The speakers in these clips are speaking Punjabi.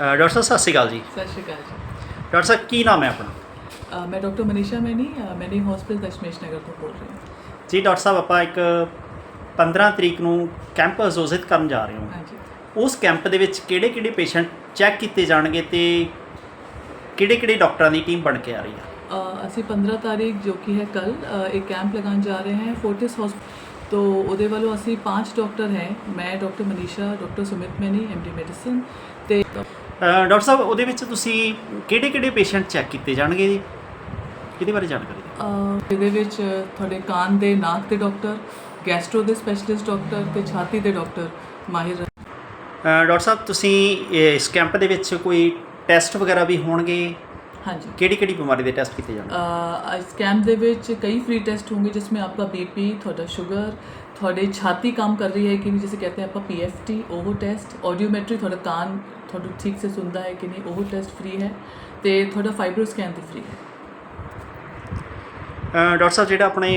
ਡਾਕਟਰ ਸਾਹਿਬ ਸਤਿ ਸ਼੍ਰੀ ਅਕਾਲ ਜੀ। ਸਤਿ ਸ਼੍ਰੀ ਅਕਾਲ ਜੀ। ਡਾਕਟਰ ਸਾਹਿਬ ਕੀ ਨਾਮ ਹੈ ਆਪਣਾ? ਅ, ਮੈਂ ਡਾਕਟਰ ਮਨੀਸ਼ਾ ਮੈਨੀ ਅ, ਮੈਨੀ ਹਸਪੀਟਲ ਦਸ਼ਮੇਸ਼ ਨਗਰ ਤੋਂ ਬੋਲ ਰਹੀ ਹਾਂ। ਜੀ ਡਾਕਟਰ ਸਾਹਿਬ ਆਪਾਂ ਇੱਕ 15 ਤਰੀਕ ਨੂੰ ਕੈਂਪ ਆਯੋਜਿਤ ਕਰਨ ਜਾ ਰਹੇ ਹਾਂ। ਹਾਂਜੀ। ਉਸ ਕੈਂਪ ਦੇ ਵਿੱਚ ਕਿਹੜੇ ਕਿਹੜੇ ਪੇਸ਼ੈਂਟ ਚੈੱਕ ਕੀਤੇ ਜਾਣਗੇ ਤੇ ਕਿਹੜੇ ਕਿਹੜੇ ਡਾਕਟਰਾਂ ਦੀ ਟੀਮ ਬਣ ਕੇ ਆ ਰਹੀ ਹੈ ਅ, ਅਸੀਂ 15 ਤਾਰੀਖ ਜੋ ਕਿ ਹੈ ਕੱਲ ਇੱਕ ਕੈਂਪ ਲਗਾਉਣ ਜਾ ਰਹੇ ਹਾਂ ਫੋਰਟਿਸ ਹਸਪੀਟਲ ਤੋਂ ਉਹਦੇ ਵੱਲੋਂ ਅਸੀਂ ਪੰਜ ਡਾਕਟਰ ਹੈ। ਮੈਂ doctor Manisha doctor Sumit Maini MD medicine ਤੇ ਡਾਕਟਰ ਸਾਹਿਬ ਉਹਦੇ ਵਿੱਚ ਤੁਸੀਂ ਕਿਹੜੇ ਕਿਹੜੇ ਪੇਸ਼ੈਂਟ ਚੈੱਕ ਕੀਤੇ ਜਾਣਗੇ ਜੀ? ਇਹਦੇ ਬਾਰੇ ਜਾਣਕਾਰੀ ਦਿਓ? ਅ, ਇਹਦੇ ਵਿੱਚ ਤੁਹਾਡੇ ਕਾਨ ਦੇ ਨਾਕ ਦੇ ਡਾਕਟਰ ਗੈਸਟਰੋ ਦੇ ਸਪੈਸ਼ਲਿਸਟ ਡਾਕਟਰ ਤੇ ਛਾਤੀ ਦੇ ਡਾਕਟਰ ਮਾਹਿਰ ਅ, ਡਾਕਟਰ ਸਾਹਿਬ ਤੁਸੀਂ ਇਸ ਕੈਂਪ ਦੇ ਵਿੱਚ ਕੋਈ ਟੈਸਟ ਵਗੈਰਾ ਵੀ ਹੋਣਗੇ? ਹਾਂਜੀ ਕਿਹੜੀ ਕਿਹੜੀ ਬਿਮਾਰੀ ਦੇ ਟੈਸਟ ਕੀਤੇ ਜਾਣਗੇ ਅ, ਇਸ ਕੈਂਪ ਦੇ ਵਿੱਚ ਕਈ फ्री टेस्ट होंगे जिसमें आपका बीपी ਤੁਹਾਡਾ ਸ਼ੂਗਰ ਤੁਹਾਡੇ ਛਾਤੀ ਕੰਮ ਕਰ ਰਹੀ ਹੈ ਕਿ ਨਹੀਂ ਜਿਸੇ ਕਹਤੇ ਆਪਾਂ ਪੀਐਫਟੀ ਉਹ ਟੈਸਟ ਆਡੀਓਮੈਟਰੀ ਤੁਹਾਡਾ ਕਾਨ ਤੁਹਾਨੂੰ ਠੀਕ ਸੇ ਸੁਣਦਾ ਹੈ ਕਿ ਨਹੀਂ ਉਹ ਟੈਸਟ ਫ੍ਰੀ ਹੈ ਤੇ ਤੁਹਾਡਾ ਫਾਈਬਰੋ ਸਕੈਨ ਤੇ ਫ੍ਰੀ ਹੈ ਅ, ਡਾਕਟਰ ਸਾਹਿਬ ਜਿਹੜਾ ਆਪਣੇ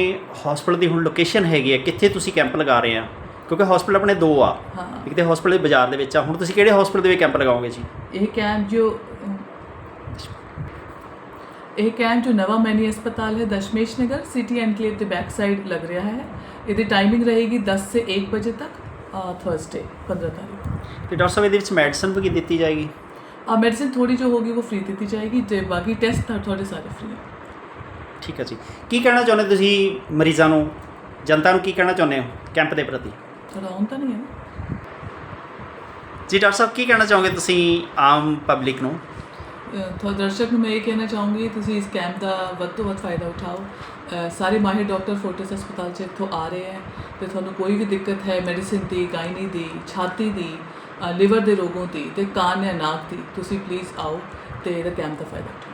ਹਸਪੀਟਲ ਦੀ ਹੁਣ ਲੋਕੇਸ਼ਨ ਹੈਗੀ ਹੈ ਕਿੱਥੇ ਤੁਸੀਂ ਕੈਂਪ ਲਗਾ ਰਹੇ ਆ ਕਿਉਂਕਿ ਹਸਪੀਟਲ ਆਪਣੇ ਦੋ ਆ ਹਾਂ ਇੱਕ ਤੇ ਹਸਪੀਟਲ ਬਾਜ਼ਾਰ ਦੇ ਵਿੱਚ ਆ ਹੁਣ ਤੁਸੀਂ ਕਿਹੜੇ ਹਸਪੀਟਲ ਦੇ ਵਿੱਚ ਕੈਂਪ ਲਗਾਓਗੇ ਜੀ ਇਹ ਕੈਂਪ ਜੋ ਇਹ ਕੈਂਪ ਜੋ ਨਵਾਂ ਮੈਨੀ ਹਸਪਤਾਲ ਹੈ ਦਸ਼ਮੇਸ਼ ਨਗਰ ਸਿਟੀ ਐਨਕਲੇਵ ਦੇ ਬੈਕ ਸਾਈਡ ਲੱਗ ਰਿਹਾ ਹੈ। ਇਹਦੀ ਟਾਈਮਿੰਗ ਰਹੇਗੀ 10 ਸੇ 1 ਵਜੇ ਤੱਕ ਥਰਸਡੇ 15 ਤਾਰੀਖ। ਤੇ ਡਾਕਟਰ ਸਾਹਿਬ ਇਹਦੇ ਵਿੱਚ ਮੈਡੀਸਨ ਵੀ ਦਿੱਤੀ ਜਾਏਗੀ? ਆ ਮੈਡੀਸਿਨ ਥੋੜੀ ਜੋ ਹੋਗੀ ਉਹ ਫ੍ਰੀ ਦਿੱਤੀ ਜਾਏਗੀ ਤੇ ਬਾਕੀ ਟੈਸਟ ਤੁਹਾਡੇ ਸਾਰੇ ਫ੍ਰੀ ਹੈ। ਠੀਕ ਹੈ ਜੀ। ਕੀ ਕਹਿਣਾ ਚਾਹੁੰਦੇ ਤੁਸੀਂ ਮਰੀਜ਼ਾਂ ਨੂੰ? ਜਨਤਾ ਨੂੰ ਕੀ ਕਹਿਣਾ ਚਾਹੁੰਦੇ ਹੋ ਕੈਂਪ ਦੇ ਪ੍ਰਤੀ? ਆਉਣ ਤਾਂ ਨਹੀਂ ਹੈ? ਜੀ ਡਾਕਟਰ ਸਾਹਿਬ ਕੀ ਕਹਿਣਾ ਚਾਹੋਗੇ ਤੁਸੀਂ ਆਮ ਪਬਲਿਕ ਨੂੰ? ਤੁਹਾਡੇ ਦਰਸ਼ਕ ਨੂੰ ਮੈਂ ਇਹ ਕਹਿਣਾ ਚਾਹੂੰਗੀ, ਤੁਸੀਂ ਇਸ ਕੈਂਪ ਦਾ ਵੱਧ ਤੋਂ ਵੱਧ ਫਾਇਦਾ ਉਠਾਓ। ਸਾਰੇ ਮਾਹਿਰ ਡਾਕਟਰ ਫੋਰਟਿਸ ਹਸਪਤਾਲ 'ਚ ਇੱਥੋਂ ਆ ਰਹੇ ਹੈ ਤੇ ਤੁਹਾਨੂੰ ਕੋਈ ਵੀ ਦਿੱਕਤ ਹੈ ਮੈਡੀਸਿਨ ਦੀ ਗਾਇਨੀ ਦੀ, ਛਾਤੀ ਦੀ ਲਿਵਰ ਦੇ ਰੋਗੋਂ ਦੀ ਤੇ ਕਾਨ ਜਾਂ ਨਾਕ ਦੀ, ਤੁਸੀਂ ਪਲੀਜ਼ ਆਓ ਤੇ ਇਹਦਾ ਕੈਂਪ ਦਾ ਫਾਇਦਾ ਉਠਾਓ।